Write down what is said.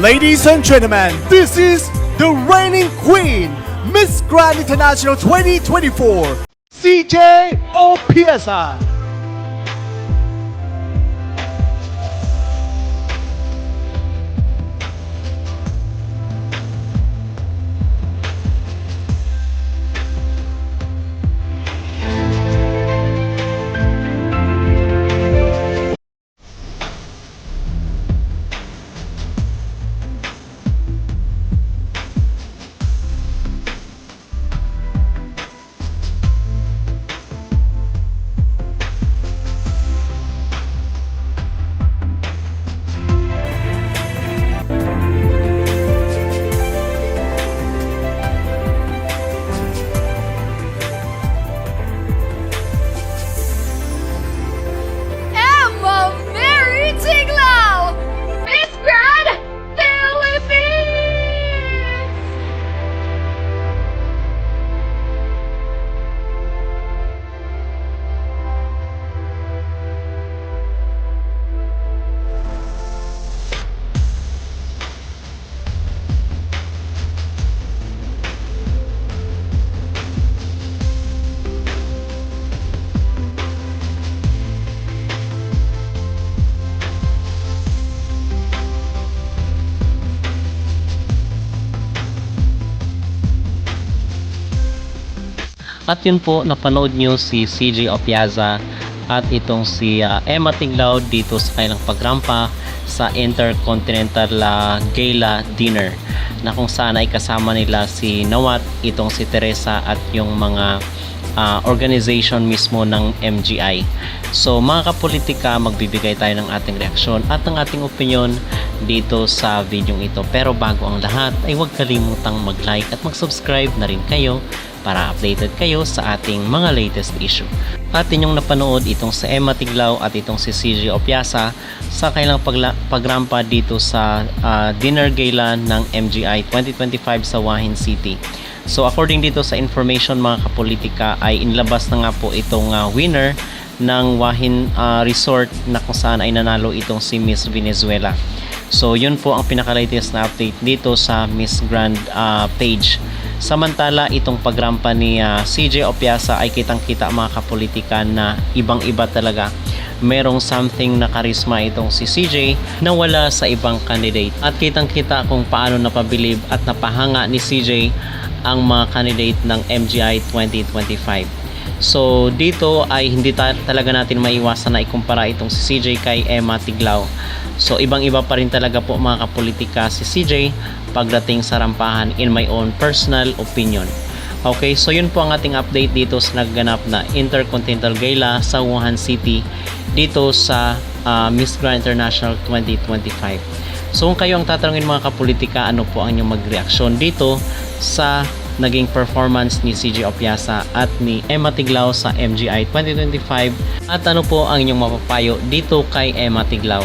Ladies and gentlemen, this is the reigning queen, Miss Grand International 2024, CJ Opiesa. At yun po, napanood nyo si CJ Opiaza at itong si ah, Emma Tiglaw dito sa kanilang pagrampa sa Intercontinental ah, Gala Dinner na kung saan ay kasama nila si Nawat, itong si Teresa at yung mga ah, organization mismo ng MGI. So mga kapolitika, magbibigay tayo ng ating reaksyon at ng ating opinion dito sa video ito. Pero bago ang lahat ay huwag kalimutang mag-like at mag-subscribe na rin kayo para updated kayo sa ating mga latest issue. At inyong napanood itong si Emma Tiglaw at itong si CJ Opiasa sa kailang pagla- pagrampa dito sa ah, dinner gala ng MGI 2025 sa Wahin City. So according dito sa information mga kapolitika ay inlabas na nga po itong ah, winner ng Wahin ah, Resort na kung saan ay nanalo itong si Miss Venezuela. So yun po ang pinaka-latest na update dito sa Miss Grand ah, page. Samantala itong pagrampa ni ah, CJ Opiasa ay kitang-kita mga kapolitika na ibang-iba talaga. Merong something na karisma itong si CJ na wala sa ibang candidate. At kitang-kita kung paano napabilib at napahanga ni CJ ang mga candidate ng MGI 2025. So dito ay hindi ta- talaga natin maiwasan na ikumpara itong si CJ kay Emma Tiglao. So ibang-iba pa rin talaga po mga kapolitika si CJ pagdating sa rampahan in my own personal opinion. Okay, so yun po ang ating update dito sa nagganap na Intercontinental Gala sa Wuhan City dito sa ah, Miss Grand International 2025. So kung kayo ang tatanungin mga kapolitika, ano po ang inyong magreaksyon dito sa naging performance ni CJ Opiasa at ni Emma Tiglao sa MGI 2025 at ano po ang inyong mapapayo dito kay Emma Tiglao